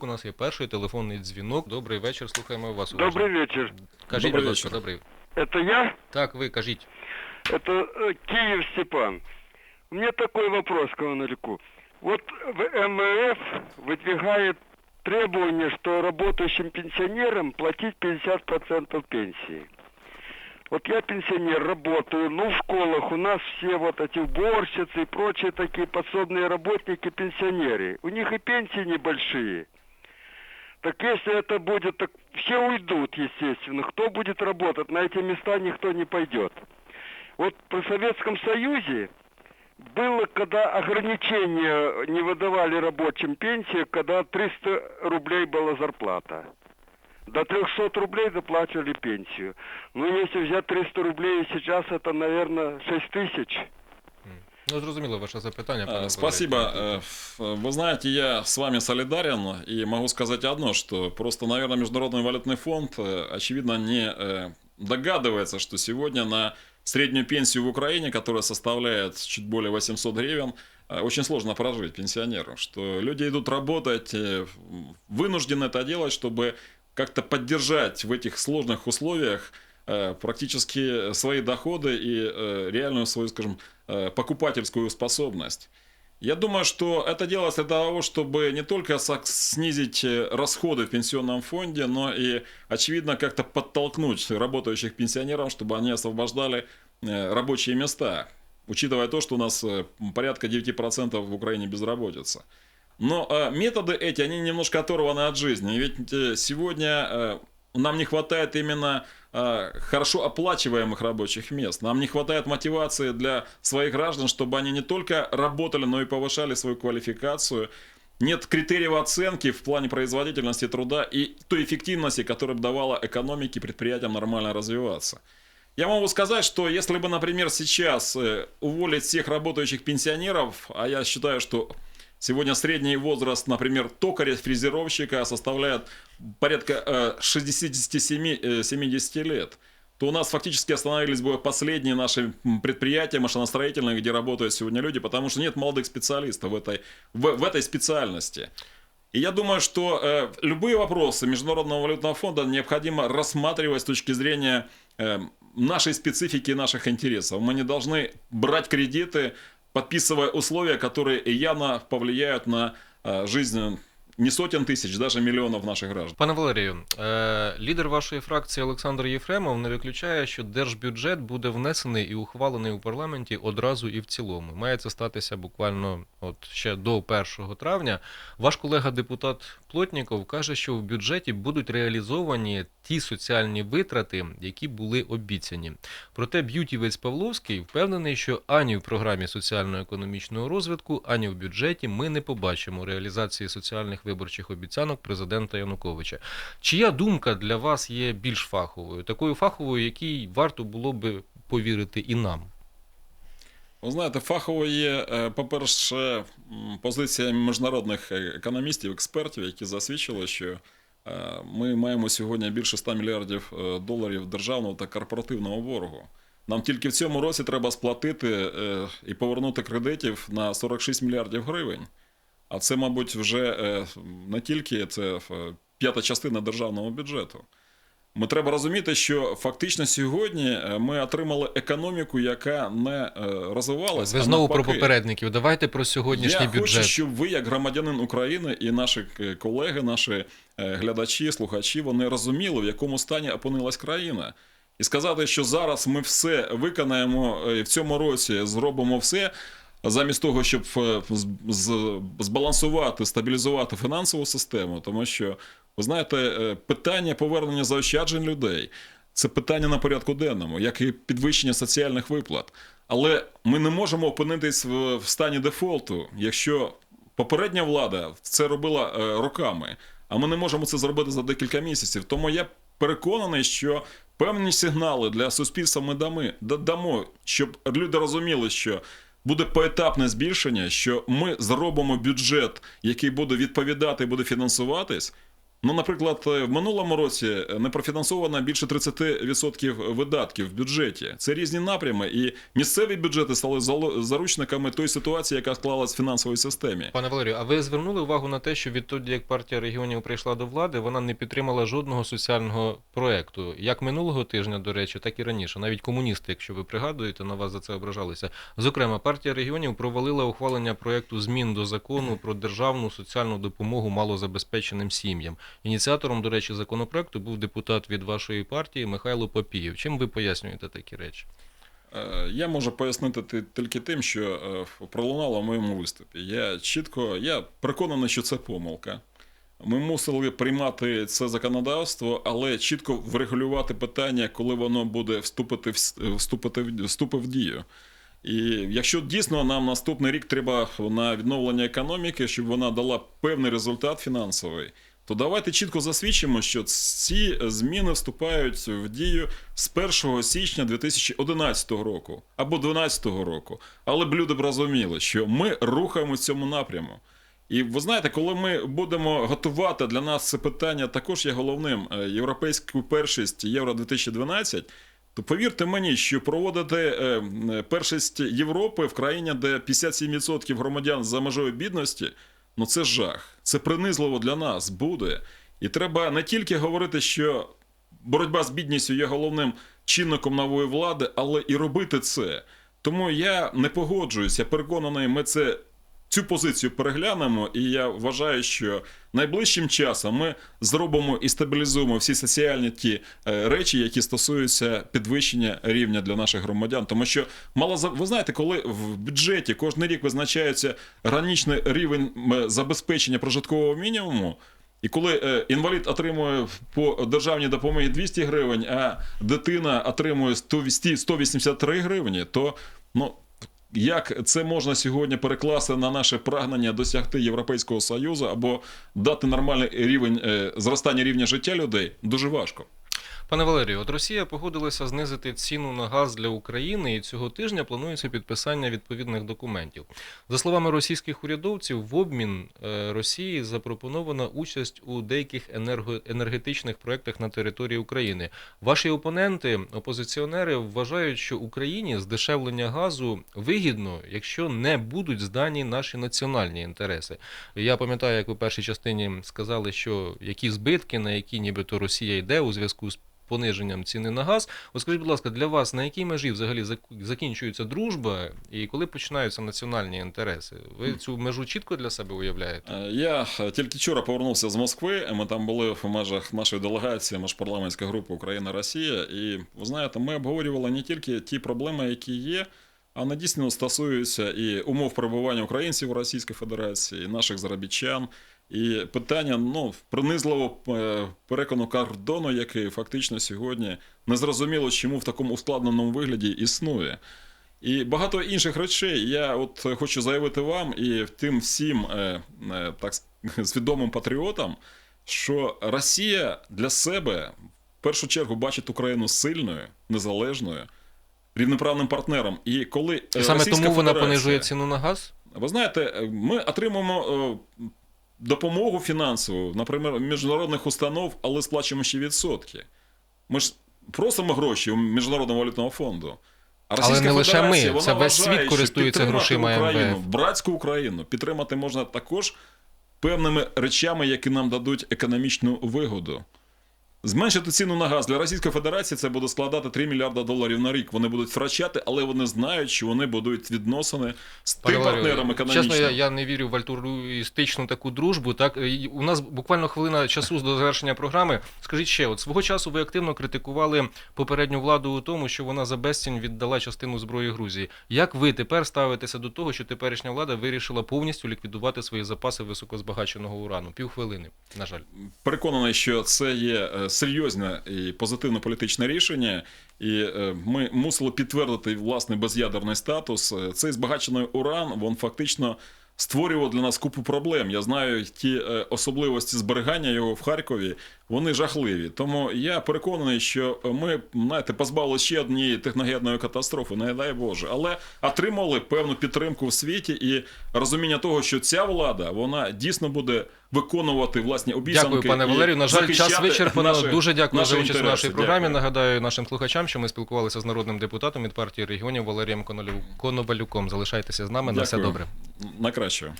У нас є перший телефонний дзвінок. Добрий вечір, слухаємо вас. уважно. Добрый вечер. Кажіть, Добрий будь ласка, вечір. добрий. Это я? Так, ви кажіть. Это э, Киев Степан. У меня такой вопрос к Кононельку. Вот в МВФ выдвигает требование, что работающим пенсионерам платить 50% пенсии. Вот я пенсионер, работаю, ну в школах у нас все вот эти уборщицы и прочие такие подсобные работники пенсионеры. У них и пенсии небольшие. Так если это будет, так все уйдут, естественно. Кто будет работать? На эти места никто не пойдет. Вот при Советском Союзе было, когда ограничения не выдавали рабочим пенсии, когда 300 рублей была зарплата. До 300 рублей доплачивали пенсию. Ну, если взять 300 рублей сейчас, это, наверное, 6 тысяч. Ну, зрозуміло ваше запитання. пане Э, Спасибо. Валерій. Э, Вы знаете, я с вами солидарен и могу сказать одно, что просто, наверное, Международный валютный фонд, э, очевидно, не догадывается, что сегодня на среднюю пенсию в Украине, которая составляет чуть более 800 гривен, очень сложно прожить пенсионеру, что люди идут работать, вынуждены это делать, чтобы как-то поддержать в этих сложных условиях э, практически свои доходы и э, реальную свою, скажем, э, покупательскую способность. Я думаю, что это делается для того, чтобы не только снизить расходы в пенсионном фонде, но и, очевидно, как-то подтолкнуть работающих пенсионеров, чтобы они освобождали рабочие места, учитывая то, что у нас порядка 9% в Украине безработица. Но э, методы эти, они немножко оторваны от жизни. Ведь э, сегодня э, нам не хватает именно э, хорошо оплачиваемых рабочих мест. Нам не хватает мотивации для своих граждан, чтобы они не только работали, но и повышали свою квалификацию. Нет критериев оценки в плане производительности труда и той эффективности, которая бы давала экономике предприятиям нормально развиваться. Я могу сказать, что если бы, например, сейчас э, уволить всех работающих пенсионеров, а я считаю, что сегодня средний возраст, например, токаря-фрезеровщика составляет порядка э, 67-70 лет, то у нас фактически остановились бы последние наши предприятия машиностроительные, где работают сегодня люди, потому что нет молодых специалистов в этой, в, в этой специальности. И я думаю, что э, любые вопросы Международного валютного фонда необходимо рассматривать с точки зрения э, нашей специфики и наших интересов. Мы не должны брать кредиты, подписывая условия, которые явно повлияют на э, жизнь не сотен тысяч, даже миллионов наших граждан. Пане Валерію, е, лідер вашої фракції Олександр Єфремов не виключає, що держбюджет буде внесений і ухвалений у парламенті одразу і в цілому. Має це статися буквально от ще до 1 травня. Ваш колега депутат Плотніков каже, що в бюджеті будуть реалізовані ті соціальні витрати, які були обіцяні. Проте б'ютівець Павловський впевнений, що ані в програмі соціально-економічного розвитку, ані в бюджеті ми не побачимо реалізації соціальних виборчих обіцянок президента Януковича. Чия думка для вас є більш фаховою, такою фаховою, якій варто було би повірити і нам? Ви знаєте, фахово є, е, по-перше, позиція міжнародних е, економістів, експертів, які засвідчили, що е, ми маємо сьогодні більше 100 мільярдів доларів державного та корпоративного боргу. Нам тільки в цьому році треба сплатити і повернути кредитів на 46 мільярдів гривень. А це, мабуть, вже е, не тільки це е, п'ята частина державного бюджету. Ми треба розуміти, що фактично сьогодні е, ми отримали економіку, яка не розвивалася. Ви знову про попередників. Давайте про сьогоднішній Я бюджет. хочу, щоб ви, як громадянин України, і наші колеги, наші глядачі, слухачі, вони розуміли, в якому стані опинилась країна. І сказати, що зараз ми все виконаємо в цьому році, зробимо все. Замість того, щоб е, збалансувати, стабілізувати фінансову систему, тому що ви знаєте, е, питання повернення заощаджень людей це питання на порядку денному, як і підвищення соціальних виплат. Але ми не можемо опинитись в, стані дефолту, якщо попередня влада це робила е, роками, а ми не можемо це зробити за декілька місяців. Тому я переконаний, що певні сигнали для суспільства ми дамо, щоб люди розуміли, що буде поетапне збільшення, що ми зробимо бюджет, який буде відповідати і буде фінансуватись. Ну, наприклад, е, в минулому році е, не профінансовано більше 30% видатків в бюджеті. Це різні напрями, і місцеві бюджети стали заручниками тої ситуації, яка склалась в фінансовій системі. Пане Валерію, а ви звернули увагу на те, що відтоді, як партія регіонів прийшла до влади, вона не підтримала жодного соціального проекту, як минулого тижня, до речі, так і раніше. Навіть комуністи, якщо ви пригадуєте, на вас за це ображалися. Зокрема, партія регіонів провалила ухвалення проекту змін до закону про державну соціальну допомогу малозабезпеченим сім'ям. Ініціатором, до речі, законопроекту був депутат від вашої партії Михайло Папієв. Чим ви пояснюєте такі речі? Е, Я можу пояснити тільки тим, що е, пролунало в моєму виступі. Я чітко, я переконаний, що це помилка. Ми мусили приймати це законодавство, але чітко врегулювати питання, коли воно буде вступити в, вступити в, вступи в дію. І якщо дійсно нам наступний рік треба на відновлення економіки, щоб вона дала певний результат фінансовий, то давайте чітко засвідчимо, що ці зміни вступають в дію з 1 січня 2011 року або 2012 року. Але б люди б розуміли, що ми рухаємо в цьому напряму. І ви знаєте, коли ми будемо готувати для нас це питання, також є головним е, європейську першість Євро 2012, то повірте мені, що проводити е, е, першість Європи в країні, де 57% громадян за межою бідності, ну це жах. Це принизливо для нас буде. І треба не тільки говорити, що боротьба з бідністю є головним чинником нової влади, але і робити це. Тому я не погоджуюся. переконаний, ми це. Цю позицію переглянемо, і я вважаю, що найближчим часом ми зробимо і стабілізуємо всі соціальні ті е, речі, які стосуються підвищення рівня для наших громадян. Тому що мало ви знаєте, коли в бюджеті кожен рік визначається граничний рівень забезпечення прожиткового мінімуму. І коли е, інвалід отримує по державній допомозі 200 гривень, а дитина отримує 100 183 гривні, то ну. Як це можна сьогодні перекласти на наше прагнення досягти Європейського Союзу або дати нормальний рівень е, зростання рівня життя людей? Дуже важко. Пане Валерію, от Росія погодилася знизити ціну на газ для України, і цього тижня планується підписання відповідних документів. За словами російських урядовців, в обмін е, Росії запропонована участь у деяких енерго- енергетичних проєктах на території України. Ваші опоненти, опозиціонери, вважають, що Україні здешевлення газу вигідно, якщо не будуть здані наші національні інтереси. Я пам'ятаю, як ви першій частині сказали, що які збитки, на які нібито Росія йде у зв'язку з пониженням ціни на газ. От скажіть, будь ласка, для вас на якій межі взагалі зак- закінчується дружба і коли починаються національні інтереси? Ви цю межу чітко для себе уявляєте? Е, Я е, тільки вчора повернувся з Москви. Ми там були в межах нашої делегації, міжпарламентська група Україна-Росія. І ви знаєте, ми обговорювали не тільки ті проблеми, які є, а вони дійсно стосуються і умов перебування українців у Російській Федерації, і наших заробітчан. І питання ну, принизливо е, перекону кордону, який фактично сьогодні незрозуміло, чому в такому ускладненому вигляді існує. І багато інших речей я от хочу заявити вам і тим всім е, е, так свідомим патріотам, що Росія для себе в першу чергу бачить Україну сильною, незалежною, рівноправним партнером. І коли І саме тому вона понижує ціну на газ? ви знаєте, ми отримуємо допомогу фінансову, наприклад, міжнародних установ, але сплачуємо ще відсотки. Ми ж просимо гроші у Міжнародного валютного фонду. А Але Російська не лише ми, вона це весь вважає, світ користується грошима Україну, МВФ. братську Україну підтримати можна також певними речами, які нам дадуть економічну вигоду. Зменшити ціну на газ для Російської Федерації це буде складати 3 мільярда доларів на рік. Вони будуть втрачати, але вони знають, що вони будуть відносини з тим партнером економічним. Чесно, я, я не вірю в альтруїстичну таку дружбу. Так у нас буквально хвилина часу до завершення програми. Скажіть ще, от свого часу ви активно критикували попередню владу у тому, що вона за безцінь віддала частину зброї Грузії. Як ви тепер ставитеся до того, що теперішня влада вирішила повністю ліквідувати свої запаси високозбагаченого урану? Півхвилини, на жаль. переконаний, що це є е, серйозне і позитивне політичне рішення, і е, ми мусили підтвердити власний без'ядерний статус. Е, Цей збагачений уран він фактично створював для нас купу проблем. Я знаю ті е, особливості зберігання його в Харкові. Вони жахливі. Тому я переконаний, що ми знаєте, позбавили ще однієї техногенної катастрофи, не дай Боже, але отримали певну підтримку в світі і розуміння того, що ця влада вона дійсно буде виконувати власні обіцянки. Дякую, пане Валерію. На жаль, час вичерпано. наші- Дуже дякую за участь у нашій програмі. Дякую. Нагадаю нашим слухачам, що ми спілкувалися з народним депутатом від партії регіонів Валерієм Коновалюком. Залишайтеся з нами. На все добре. На кращого.